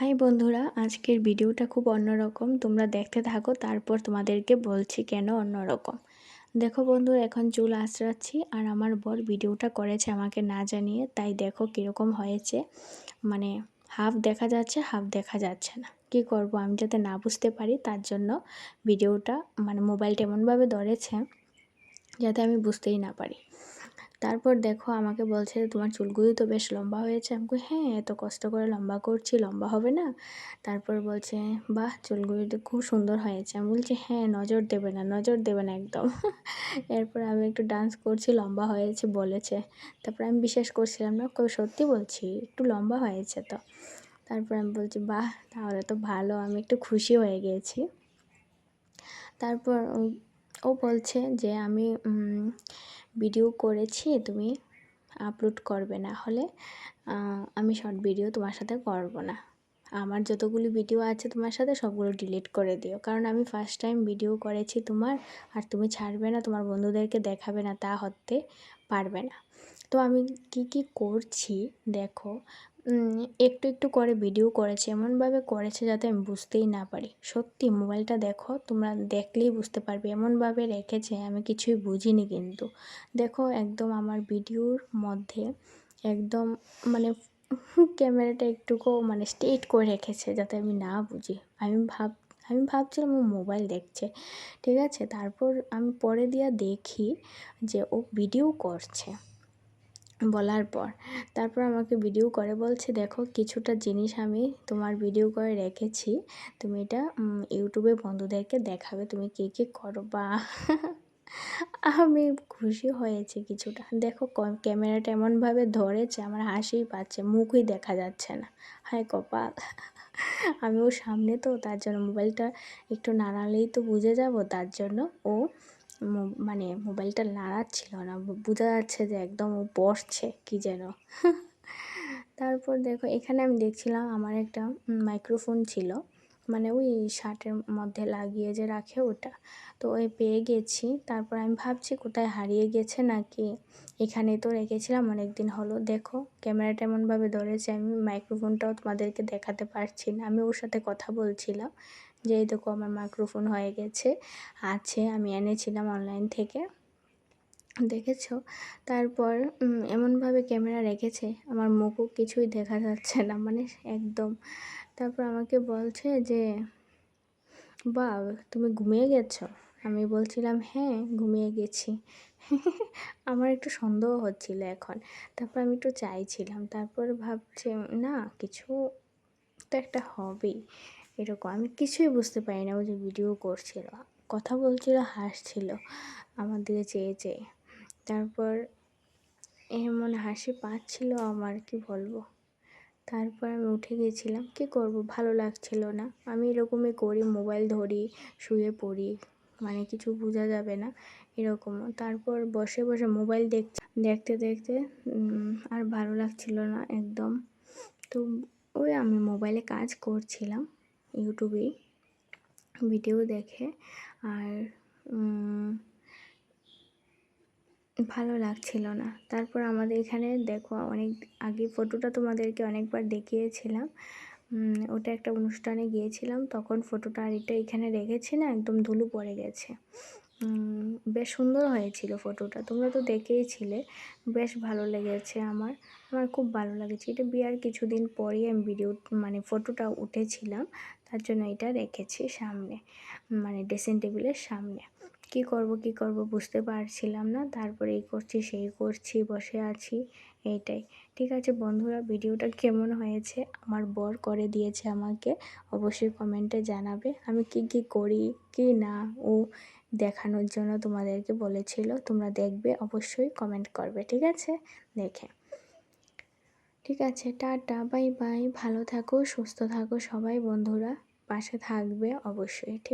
High বন্ধুরা, আজকের ভিডিওটা খুব অন্যরকম। তোমরা দেখতে থাকো, তারপর তোমাদেরকে বলছি কেন অন্যরকম। দেখো বন্ধু এখন চুল আঁচড়াচ্ছি আর আমার বর ভিডিওটা করেছে আমাকে না জানিয়ে। তাই দেখো কীরকম হয়েছে। মানে হাফ দেখা যাচ্ছে, হাফ দেখা যাচ্ছে না। কি করব আমি যাতে না বুঝতে পারি, তার জন্য ভিডিওটা মানে মোবাইলটা এমনভাবে ধরেছে, যাতে আমি বুঝতেই না পারি। তারপর দেখো আমাকে বলছে তোমার চুলগুলি তো বেশ লম্বা হয়েছে। আমি হ্যাঁ এত কষ্ট করে লম্বা করছি, লম্বা হবে না। তারপর বলছে, বাহ, চুলগুলি তো খুব সুন্দর হয়েছে। আমি বলছি হ্যাঁ নজর দেবে না, নজর দেবে না একদম। এরপর আমি একটু ডান্স করছি, লম্বা হয়েছে বলেছে। তারপর আমি বিশ্বাস করছিলাম না সত্যি বলছি, একটু লম্বা হয়েছে তো। তারপর আমি বলছি, বাহ, তাহলে তো ভালো, আমি একটু খুশি হয়ে গিয়েছি তারপর ও বলছে যে, আমি ভিডিও করেছি, তুমি আপলোড করবে না। হলে আমি শর্ট ভিডিও তোমার সাথে করব না। আমার যতগুলি ভিডিও আছে তোমার সাথে সবগুলো ডিলিট করে দিও। কারণ আমি ফার্স্ট টাইম ভিডিও করেছি তোমার, আর তুমি ছাড়বে না, তোমার বন্ধুদেরকে দেখাবে না, তা হতে পারবে না। তো আমি কি কি করছি? দেখো একটু একটু করে ভিডিও করেছে, এমনভাবে করেছে যাতে আমি বুঝতেই না পারি। সত্যি, মোবাইলটা দেখো, তোমরা দেখলেই বুঝতে পারবে। এমনভাবে রেখেছে, আমি কিছুই বুঝিনি কিন্তু। দেখো, একদম আমার ভিডিওর মধ্যে একদম মানে ক্যামেরাটা একটুকু মানে স্ট্রেট করে রেখেছে যাতে আমি না বুঝি। আমি ভাব, আমি ভাবছিলাম ও মোবাইল দেখছে, ঠিক আছে? তারপর আমি পরে দিয়া দেখি যে ও ভিডিও করছে। বলার পর। তারপর আমাকে ভিডিও করে বলছে, দেখো, কিছুটা জিনিস আমি তোমার ভিডিও করে রেখেছি। তুমি এটা ইউটিউবে বন্ধুদেরকে দেখাবে, তুমি কে কে করো বা আমি খুশি হয়েছি কিছুটা। দেখো ক্যামেরাটা এমনভাবে ধরেছে, আমার হাসিই পাচ্ছে, মুখই দেখা যাচ্ছে না। হায় কপাল। আমি ওর সামনে তো, তার জন্য মোবাইলটা একটু নাড়ালেই তো বুঝে যাব, তার জন্য ও মানে মোবাইলটা নাড়াচ্ছিল না বোঝা যাচ্ছে যে একদম ও বসছে, কী যেন। তারপর দেখো, এখানে আমি দেখছিলাম আমার একটা মাইক্রোফোন ছিল মানে ওই শার্টের মধ্যে লাগিয়ে যে রাখে ওটা। তো ওই পেয়ে গেছি, তারপর আমি ভাবছি কোথায় হারিয়ে গেছে নাকি? এখানে তো রেখেছিলাম অনেক দিন হলো। দেখো, ক্যামেরাটা এমনভাবে ধরেছে, আমি মাইক্রোফোনটাও তোমাদেরকে দেখাতে পারছি না, আমি ওর সাথে কথা বলছিলাম। যে এই দেখো আমার মাইক্রোফোন হয়ে গেছে, আছে, আমি এনেছিলাম অনলাইন থেকে। দেখেছ? তারপর এমনভাবে ক্যামেরা রেখেছে, আমার মুখও কিছুই দেখা যাচ্ছে না মানে একদম। তারপর আমাকে বলছে যে বা তুমি ঘুমিয়ে গেছো? আমি বলছিলাম হ্যাঁ ঘুমিয়ে গেছি। আমার একটু সন্দেহ হচ্ছিল এখন। তারপর আমি একটু চাইছিলাম, তারপর ভাবছি, না, কিছু তো একটা হবেই। এরকম। আমি কিছুই বুঝতে পারি না ও যে ভিডিও করছিল। কথা বলছিল, হাসছিল আমার দিকে চেয়ে চেয়ে। তারপর এমন হাসি পাচ্ছিল আমার, কি বলব? তারপর আমি উঠে গেছিলাম, কী করব? ভালো লাগছিল না। আমি এরকমই করি মোবাইল ধরি, শুয়ে পড়ি মানে কিছু বোঝা যাবে না, এরকম। তারপর বসে বসে মোবাইল দেখ দেখতে দেখতে আর ভালো লাগছিল না একদম। তো ওই আমি মোবাইলে কাজ করছিলাম। ইউটিউবেই ভিডিও দেখে আর ভালো লাগছিল না। তারপর আমাদের এখানে দেখো অনেক আগে ফটোটা তোমাদেরকে অনেকবার দেখিয়েছিলাম। ওটা একটা অনুষ্ঠানে গিয়েছিলাম, তখন ফটোটা আর এটা এখানে রেখেছি না, একদম ধুলো পড়ে গেছে। বেশ সুন্দর হয়েছিল ফটোটা। তোমরা তো দেখেইছিলে বেশ ভালো লেগেছে আমার। আমার খুব ভালো লেগেছে। এটা বিয়ার কিছুদিন পরেই আমি ভিডিও মানে ফটোটা উঠেছিলাম। তার জন্য এটা রেখেছি সামনে মানে ড্রেসিং টেবিলের সামনে। কি করব কি করব বুঝতে পারছিলাম না। তারপরে এই করছি, সেই করছি, বসে আছি, এইটাই। ঠিক আছে বন্ধুরা, ভিডিওটা কেমন হয়েছে? আমার বর করে দিয়েছে আমাকে, অবশ্যই কমেন্টে জানাবে। আমি কি কি করি, কি না, ও দেখানোর জন্য তোমাদেরকে বলেছিল। তোমরা দেখবে, অবশ্যই কমেন্ট করবে, ঠিক আছে? দেখে। ঠিক আছে, টাটা বাই বাই ভালো থাকো, সুস্থ থাকো সবাই বন্ধুরা। পাশে থাকবে অবশ্যই, ঠিক